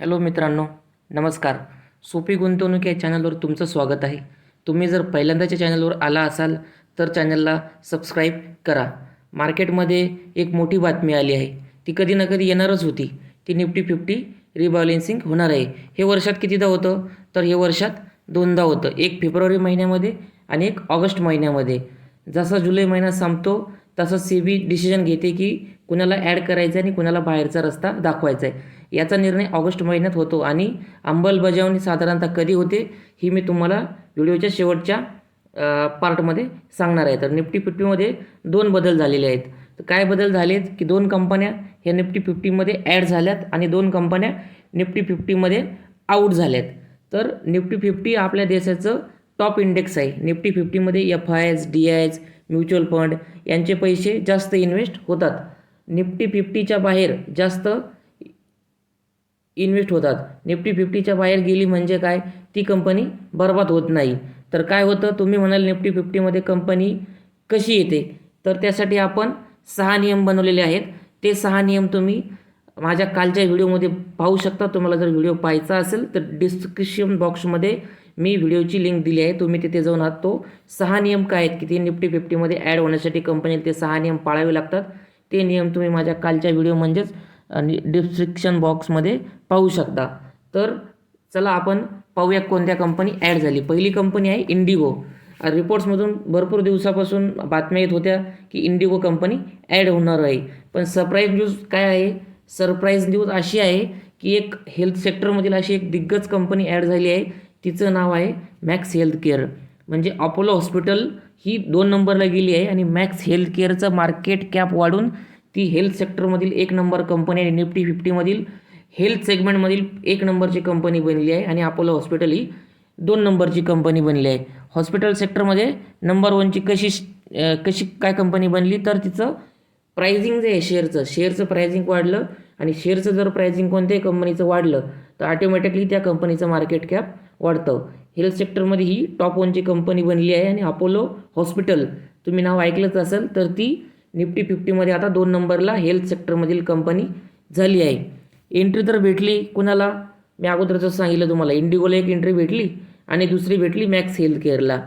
Hello मित्रांनो नमस्कार. सोपी गुंतवणूक या चॅनलवर तुमचं स्वागत आहे. तुम्ही जर पहिल्यांदाच्या चॅनलवर आला असाल तर चॅनलला सबस्क्राईब करा. मार्केटमध्ये एक मोठी बातमी आली आहे. ती कधी ना कधी येणारच होती. ती निफ्टी फिफ्टी रिबॅलेन्सिंग होणार आहे. हे वर्षात कितीदा होतं? तर हे वर्षात दोनदा होतं. एक फेब्रुवारी महिन्यामध्ये आणि एक ऑगस्ट महिन्यामध्ये. जसा जुलै महिना संपतो तसं सी बी डिसिजन घेते की कुणाला ॲड करायचं आहे आणि कुणाला बाहेरचा रस्ता दाखवायचा आहे याचा निर्णय ऑगस्ट महिन्यात होतो आणि अंमलबजावणी साधारणतः कधी होते ही मी तुम्हाला व्हिडिओच्या शेवटच्या पार्टमध्ये सांगणार आहे. तर निफ्टी फिफ्टीमध्ये दोन बदल झालेले आहेत. तर काय बदल झालेत की दोन कंपन्या ह्या निफ्टी फिफ्टीमध्ये ॲड झाल्यात आणि दोन कंपन्या निफ्टी फिफ्टीमध्ये आऊट झाल्यात. तर निफ्टी फिफ्टी आपल्या देशाचं टॉप इंडेक्स आहे. Nifty फिफ्टीमध्ये F I S D I S mutual fund यांचे पैसे जास्त इन्व्हेस्ट होतात. निफ्टी फिफ्टीच्या बाहेर जास्त इन्व्हेस्ट होतात. निफ्टी फिफ्टीच्या बाहेर गेली म्हणजे काय? ती कंपनी बर्बाद होत नाही. तर काय होतं? तुम्ही म्हणाल निफ्टी फिफ्टीमध्ये कंपनी कशी येते? तर त्यासाठी आपण सहा नियम बनवलेले आहेत. ते सहा नियम तुम्ही माझ्या कालच्या व्हिडिओमध्ये पाहू शकता. तुम्हाला जर व्हिडिओ पाहायचा असेल तर डिस्क्रिप्शन बॉक्समध्ये मी व्हिडिओची लिंक दिली आहे तुम्ही तिथे जाऊन आहात. तो सहा नियम काय आहेत की ते निफ्टी फिफ्टीमध्ये ॲड होण्यासाठी कंपनीला ते सहा नियम पाळावे लागतात. ते नियम तुम्ही माझ्या कालच्या व्हिडिओ म्हणजेच डिस्क्रिप्शन बॉक्समध्ये पाहू शकता. तर चला आपण पाहूया कोणत्या कंपनी ॲड झाली. पहिली कंपनी आहे इंडिगो. रिपोर्ट्समधून भरपूर दिवसापासून बातम्या येत होत्या की इंडिगो कंपनी ॲड होणार आहे. पण सरप्राईज न्यूज काय आहे? सरप्राईज न्यूज अशी आहे की एक हेल्थ सेक्टरमधील अशी एक दिग्गज कंपनी ॲड झाली आहे. तिचं नाव आहे मॅक्स हेल्थ केअर म्हणजे अपोलो हॉस्पिटल ही दोन नंबरला गेली आहे आणि मॅक्स हेल्थ केअरचं मार्केट कॅप वाढून ती हेल्थ सेक्टरमधील एक नंबर कंपनी आणि निफ्टी फिफ्टीमधील हेल्थ सेगमेंटमधील एक नंबरची कंपनी बनली आहे आणि अपोलो हॉस्पिटल ही दोन नंबरची कंपनी बनली आहे. हॉस्पिटल सेक्टरमध्ये नंबर वनची कशी कशी काय कंपनी बनली तर तिचं प्राइजिंग जे आहे शेअरचं शेअरचं प्राइजिंग वाढलं. आणि शेअरचं जर प्राइजिंग कोणत्याही कंपनीचं वाढलं तर ऑटोमॅटिकली त्या कंपनीचं मार्केट कॅप वाढतं. हेल्थ सेक्टरमध्ये ही टॉप वनची कंपनी बनली आहे आणि अपोलो हॉस्पिटल तुम्ही नाव ऐकलंच असेल तर ती निफ्टी फिफ्टीमध्ये आता दोन नंबरला हेल्थ सेक्टरमधील कंपनी झाली आहे. एंट्री तर भेटली कुणाला? मी अगोदरच सांगितलं तुम्हाला इंडिगोला एक एंट्री भेटली आणि दुसरी भेटली मॅक्स हेल्थ केअरला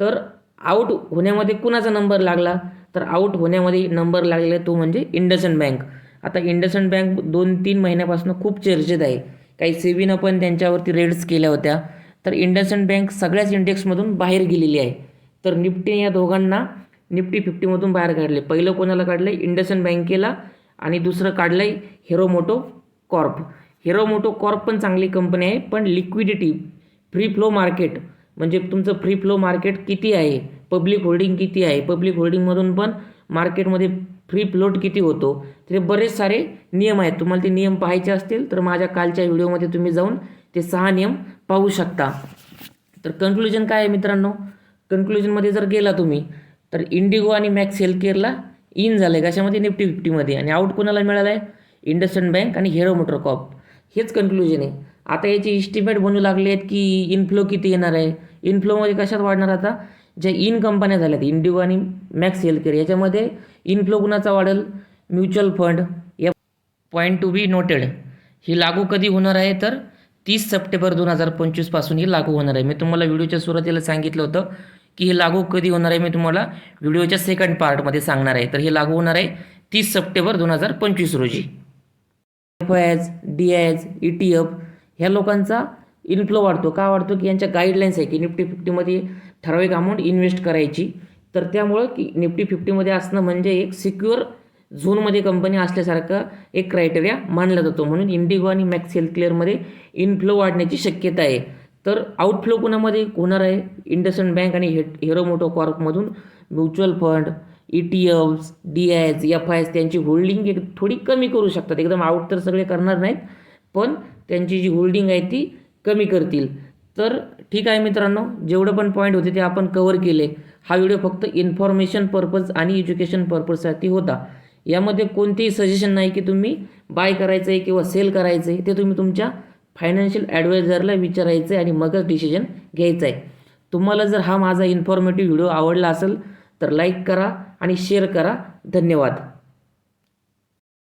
तर आऊट होण्यामध्ये कुणाचा नंबर लागला? तर आऊट होण्यामध्ये नंबर लागलेला तो म्हणजे इंडसन बँक आता इंडसंड बँक दोन तीन महिन्यापासून खूप चर्चेत आहे. काही सेबीनं पण त्यांच्यावरती रेड्स केल्या होत्या. तर इंडसंड बँक सगळ्याच इंडेक्समधून बाहेर गेलेली आहे. तर निफ्टी या दोघांना निफ्टी फिफ्टीमधून बाहेर काढले. पहिलं कोणाला काढलं आहे इंडसन बँकेला आणि दुसरं काढलं आहे Hero Moto Corp Hero Moto Corp पण चांगली कंपनी आहे पण लिक्विडिटी फ्री फ्लो मार्केट म्हणजे तुमचं फ्री फ्लो मार्केट किती आहे? पब्लिक होल्डिंग किती आहे? पब्लिक होल्डिंगमधून पण मार्केटमध्ये फ्री फ्लोट किती होतो ते बरेच सारे नियम आहेत. तुम्हाला ते नियम पाहायचे असतील तर माझ्या कालच्या व्हिडिओमध्ये तुम्ही जाऊन ते सहा नियम पाहू शकता. तर कन्क्लुजन काय आहे मित्रांनो? कन्क्लुजनमध्ये जर गेला तुम्ही तर इंडिगो आणि मॅक्स हेल्थ केअरला इन झालं आहे कशामध्ये निफ्टी फिफ्टीमध्ये आणि आउट कोणाला मिळालं आहे इंडस्ट्रियन बँक आणि हिरो मोटर कॉप हेच कन्क्लुजन आहे. आता याचे इस्टिमेट बनू लागले आहेत की इनफ्लो किती येणार आहे? इनफ्लोमध्ये कशात वाढणार आता? ज्या इन कंपन्या झाल्यात इंडिगो आणि मॅक्स हेल्थ केअर याच्यामध्ये इनफ्लो गुणाचा वाढेल? Mutual fund. या पॉईंट टू बी नोटेड ही लागू कधी होणार आहे? तर तीस सप्टेंबर दोन हजार पंचवीसपासून ही लागू होणार आहे. मी तुम्हाला व्हिडिओच्या सुरुवातीला सांगितलं होतं की हे लागू कधी होणार आहे? मी तुम्हाला व्हिडिओच्या सेकंड पार्टमध्ये सांगणार आहे. तर हे लागू होणार आहे तीस सप्टेंबर दोन हजार पंचवीस रोजी. F I H D Is E T F ह्या लोकांचा इनफ्लो वाढतो. का वाढतो? की यांच्या गाईडलाईन्स आहे की निफ्टी फिफ्टीमध्ये ठराविक अमाऊंट इन्व्हेस्ट करायची. तर त्यामुळं की निफ्टी फिफ्टीमध्ये असणं म्हणजे एक सिक्युअर झोनमध्ये कंपनी असल्यासारखा एक क्रायटेरिया मानला जातो. म्हणून इंडिगो आणि मॅक्स हेल्थ क्लिअरमध्ये इनफ्लो वाढण्याची शक्यता आहे. तर आउटफ्लो कुणामध्ये होणार आहे? इंडसइंड बँक आणि हे hero moto कॉर्पमधून mutual fund E T Fs D Is F I S त्यांची होल्डिंग एक थोडी कमी करू शकतात. एकदम आउट तर सगळे करणार नाहीत. पण त्यांची जी होल्डिंग आहे ती कमी करतील. तर ठीक आहे मित्रांनो जेवढं पण पॉईंट होते ते आपण कवर केले. हा व्हिडिओ फक्त इन्फॉर्मेशन पर्पज आणि एज्युकेशन पर्पजसाठी होता. यामध्ये कोणतेही सजेशन नाही की तुम्ही बाय करायचं आहे किंवा सेल करायचं आहे ते तुम्ही तुमच्या फायनान्शियल ॲडवायझरला विचारायचं आहे आणि मगच डिसिजन घ्यायचं आहे तुम्हाला जर हा माझा इन्फॉर्मेटिव्ह व्हिडिओ आवडला असेल तर लाईक करा आणि शेअर करा. धन्यवाद.